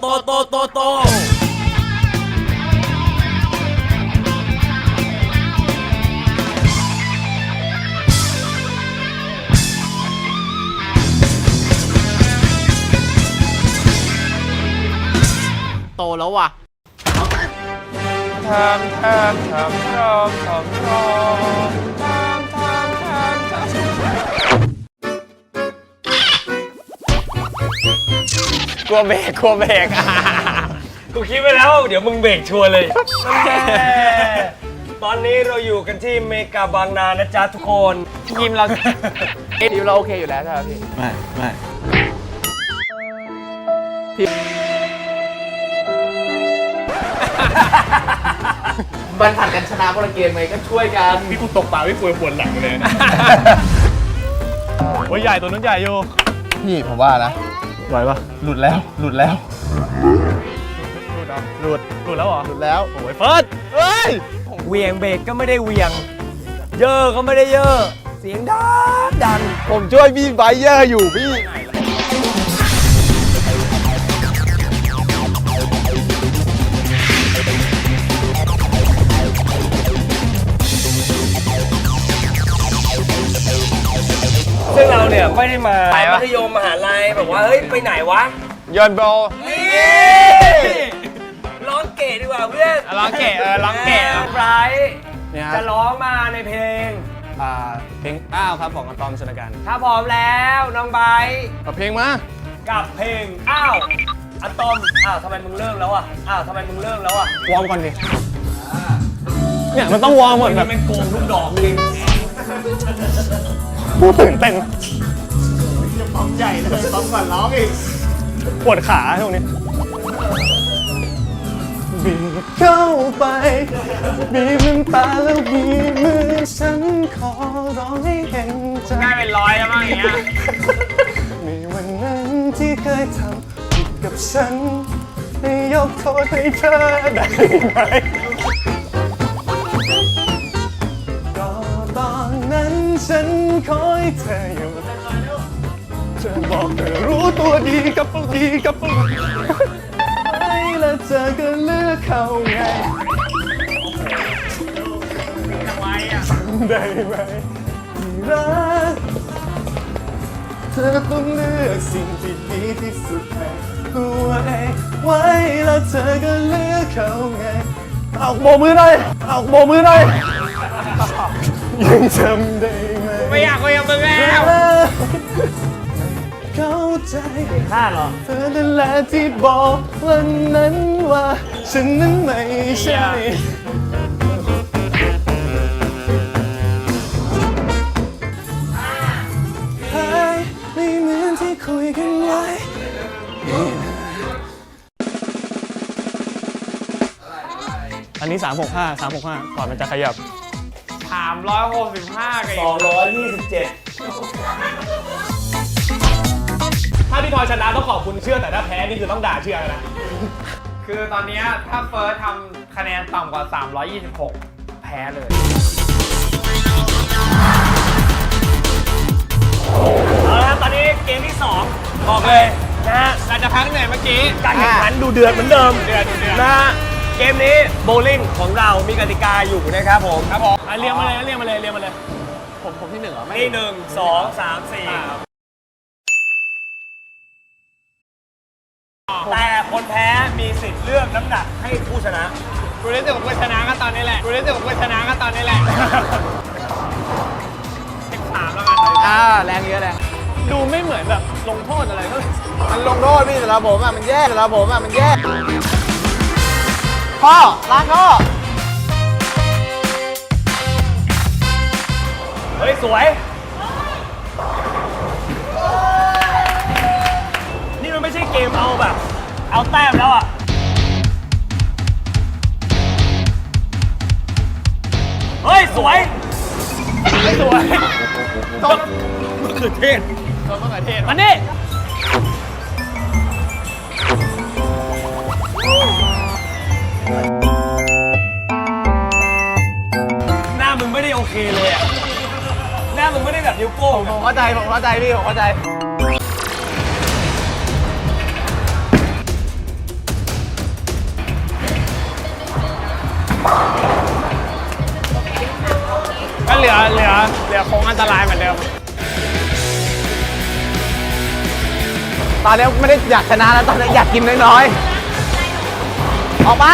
โตโตโตโตโตแล้วว่ะทำทำทำรอทำรอท กลัวเบรกกลัวเบรกกูคิดไว้แล้ว เดี๋ยวมึงเบรกชัวร์เลยแน่ตอนนี้เราอยู่กันที่เมกาบางนานะจ๊ะทุกคนทีมเราทีมเราโอเคอยู่แล้วใช่ไหมพี่ไม่ไม่มันผัดกันชนะคนละเกมไงก็ช่วยกันพี่กูตกปลาพี่กูปวดหลังเลยโอ้ยใหญ่ตัวนั้นใหญ่อยู่ พี่ผมว่านะ ไหวปะหลุดแล้ว หลุดแล้วหลุดอะหลุดหลุดแล้วเหรอหลุดแล้ว โอ้ยเฟิร์สเฮ้ย เหวียงเบรกก็ไม่ได้เหวียง เยอะก็ไม่ได้เยอะ เสียงดังดังผมช่วยพี่ไบเยอร์อยู่พี่ ซึ่งเราเนี่ยไม่ได้มามัธยมมหาลัยแบบว่าเฮ้ยไปไหนวะยอนโบนี่ร้องเก๋ดีกว่าเพื่อนร้องเก๋เออร้องเก๋ไบรท์เนี่ยจะร้องมาในเพลง อ่าเพลงอ้าวครับของอะตอมชนกันถ้าพร้อมแล้วน้องไบร์ทเอาเพลงมากับเพลงอ้าวอะตอมอ้าวทำไมมึงเลิกแล้วอะอ้าวทำไมมึงเลิกแล้วอะวอร์มก่อนดิเนี่ยมันต้องวอร์มหมดนี่แบบมันโกงทุกดอกจริง ผู้ตื่นเต้นใหญ่เลยต้องก่อนร้องอีกปวดขาช่วงนี้บีบเข้าไปบีบน้ำตาแล้วบีบมือฉันขอร้องให้เห็นใจง่ายเป็นร้อยแล้วมั้งอย่างเงี้ยมีวันนั้นที่เคยทำผิดกับฉันให้ยกโทษให้เธอได้ไหม ฉันคอยเธออยู่เธอบอกเธอรู้ตัวดีกับดีกับไม่แล้วเธอก็เลือกเขาไงได้ไหมที่รักเธอต้องเลือกสิ่งที่ดีที่สุดให้ตัวเองไว้แล้วเธอก็เลือกเขาไงเอาโบมือหน่อยเอาโบมือหน่อย ยังจำได้ไหมไม่อยากคุยกับมึงแล้วเข้าใจฆ่าเหรอ เธอนั่นแหละที่บอกวันนั้นว่า ฉันนั้นไม่ใช่หายไม่เหมือนที่คุยกันไว้ อันนี้ 365 365 ก่อนมันจะขยับ 365กับ227 ถ้าพี่ทอยชนะต้องขอบคุณเชื่อแต่ถ้าแพ้นี่คือต้องด่าเชื่อนะ คือตอนเนี้ยถ้าเฟิร์สทำคะแนนต่ำกว่า 326 แพ้เลย เอาละครับตอนนี้เกมที่2บอกเลยนะฮะเราจะพักเหนื่อยเมื่อกี้การแข่งขันดูเดือดเหมือนเดิมเดือดนะฮะ เกมนี้โบว์ลิ่งของเรามีกติกาอยู่นะครับผมครับผมอะเรียงมาเลยเรียงมาเลยเรียงมาเลย ผมผมที่หนึ่งเหรอไม่นี่หนึ่งสองสามสี่แต่คนแพ้มีสิทธิ์เลือกน้ำหนักให้ผู้ชนะ กูรู้สึกว่ากูชนะก็ตอนนี้แหละกูรู้สึกว่ากูชนะก็ตอนนี้แหละ13แล้วกันอ่าแรงเยอะแรงดูไม่เหมือนแบบลงโทษอะไรก็มันลงโทษพี่แต่ละผมอะมันแย่แต่ละผมอะมันแย่ พ่อล้างพ่อเฮ้ย สวย นี่มันไม่ใช่เกมเอาแบบ เอาแต้มแล้วอะ เฮ้ย สวยไม่สวย ต้นมะเขือเทศต้นมะเขือเทศมานี่ น้ามึงไม่ได้แบบนิ้วโป้งผมเข้าใจผมเข้าใจพี่ผมเข้าใจ ก็เหลือเหลือเหลือคงอันตรายเหมือนเดิมตอนนี้ไม่ได้อยากชนะแล้วตอนนี้อยากกินน้อยๆออกไป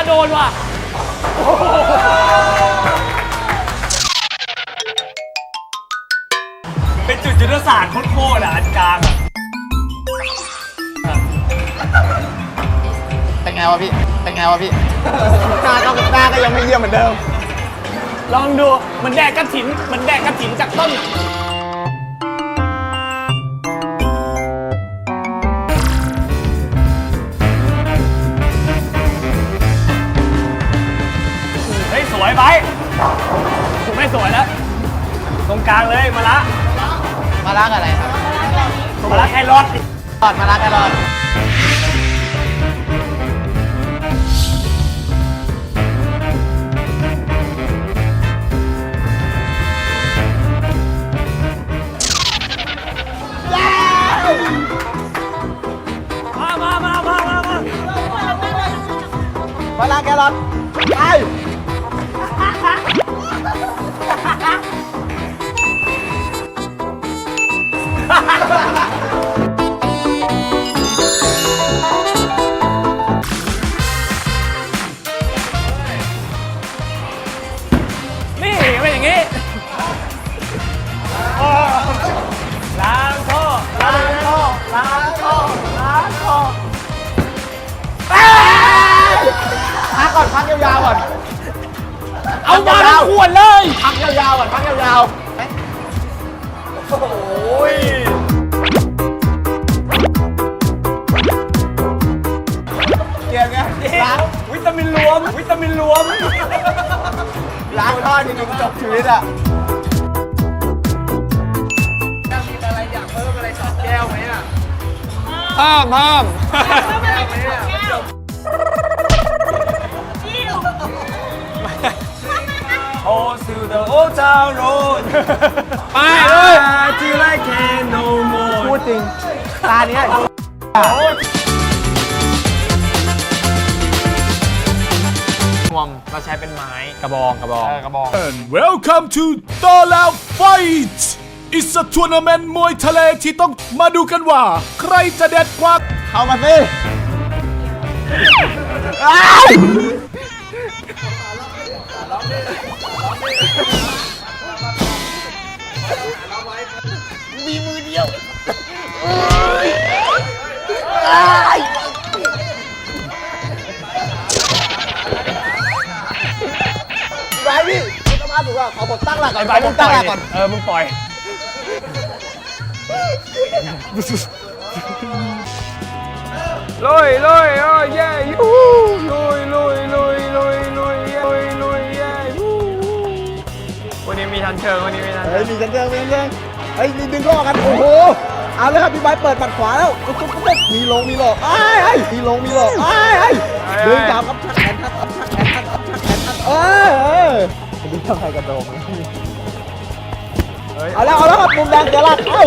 โอ้ยมันล้าโดนว่ะเป็นจุดยุทธศาสตร์โคตรๆอะอันกลางอะเป็นไงวะพี่ เป็นไงวะพี่ หน้าก็หน้าก็ยังไม่เยี่ยมเหมือนเดิม ลองดู มันแดกกระถิน มันแดกกระถินจากต้น มาละมาล้างอะไรครับมาละแครอทตอดมาล้างกันรอดมามามามามามามาล้างแครอท เอามาทั้งขวดเลยพักยาวๆก่อนพักยาวๆโอ้ยเกลียดไงล้างวิตามินรวม วิตามินรวมล้างท่อจริงๆจบชีวิตอะเพิ่มเพิ่มโ the old town road ไปเลย till I can no more พูดจริง ตาเนี้ย งวมเราใช้เป็นไม้กระบองกระบองกระบอง And welcome to ต่อแล้ว Fight It's a tournament มวยทะเลที่ต้องมาดูกันว่า ใครจะเด็ดกว่า เข้ามาสิ อ้ายไปพี่ไม่ต้องมาถูกอะขอผมตั้งหลักก่อนไปขอผมตั้งหลักก่อน เออ มึงปล่อยลุยลุยโอ้ยเย้ยูลุยลุยลุยลุยลุยเย้ลุย ทันเชิงวันนี้มีทันเฮ้ยมีกันเจิงมีกันเจิงเฮ้ยมีดึงล้อกันโอ้โหเอาเลยครับพี่ไบร์ทเปิดบัตรขวาแล้วกุ๊กกุ๊กกุ๊กกุ๊กมีลงมีหลอกอ้ายอ้ายมีลงมีหลอกอ้ายอ้ายดึงจับครับชักแขนทัดชักแขนทัดชักแขนทัดเออเออดึงทำไมกระโดงเอาแล้วเอาแล้วครับมุมแดงเดี๋ยวลากเอ้า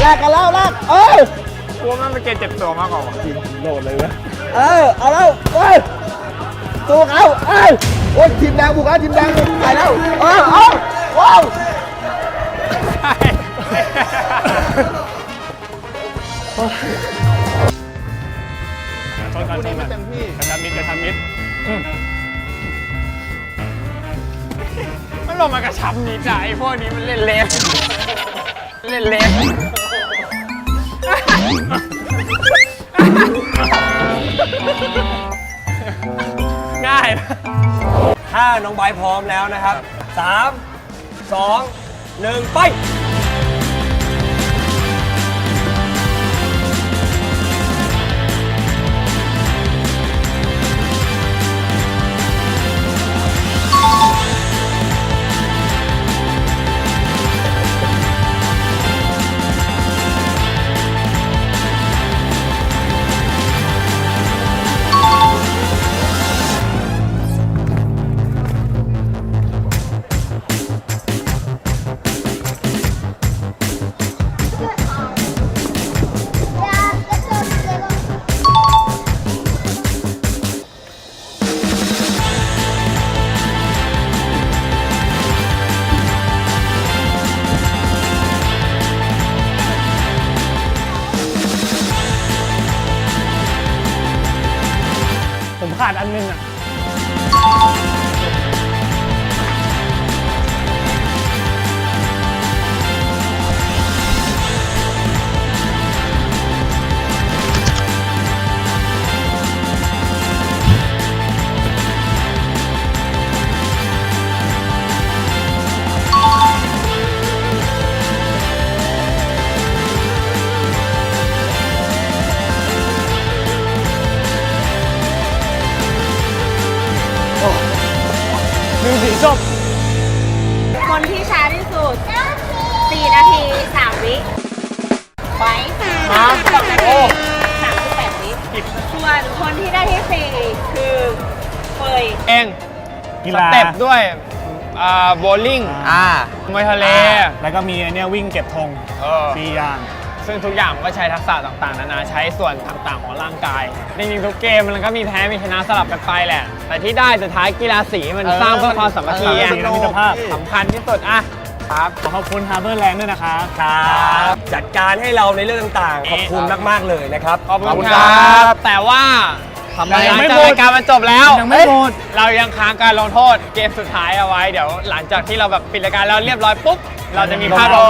แลกกันแล้วลากเออกลัวมันเป็นเกมเจ็บตัวมากกว่าว่ะจริงโดดเลยเว้ยเออเอาแล้วเอ้ยตัวเขาเอ้ยโอ้ยทีมแดงบุกแล้วทีมแดงบุกไปแล้วเออเอา ว้าวชนกันชนกันเต็มที่กระทำมิดกระทำมิดอืมมันลงมากระชับมิดอะไอ้พวกนี้มันเล่นเล็บเล่นเล็บง่ายนะถ้าน้องไบร์ทพร้อมแล้วนะครับ3 2 1 ไปาดอันนึงอะ กีสฬาเต็ปด้วยอ่าโบลิ่งอ่ามวยทะเลแล้วก็มีไอ้เนี่ยวิ่งเก็บธงเออ สี่อย่าง ซึ่งทุกอย่างมันก็ใช้ทักษะต่างๆ นานาใช้ส่วนต่างๆ ของร่างกายจริงๆทุกเกมมันก็มีแพ้ มีชนะสลับกันไปแหละ แต่ที่ได้สุดท้ายกีฬาสีมันเออสร้างเพื่อความสามัคคีเอออะสนุกมิตรภาพสำคัญที่สุดอะครับขอขอบคุณฮาร์เบอร์แลนด์ด้วยนะครับครับจัดการให้เราในเรื่องต่างๆ ขอบคุณมาก ๆ เลยนะครับ ขอบคุณครับ แต่ว่า ทำไมหลังไม่จากหมด รายการมันจบแล้วยังไม่หมดเรายังค้างการลงโทษเกมสุดท้ายเอาไว้เดี๋ยวหลังจากที่เราแบบปิดรายการแล้วเรียบร้อยปุ๊บเราจะมีภาพลงโทษ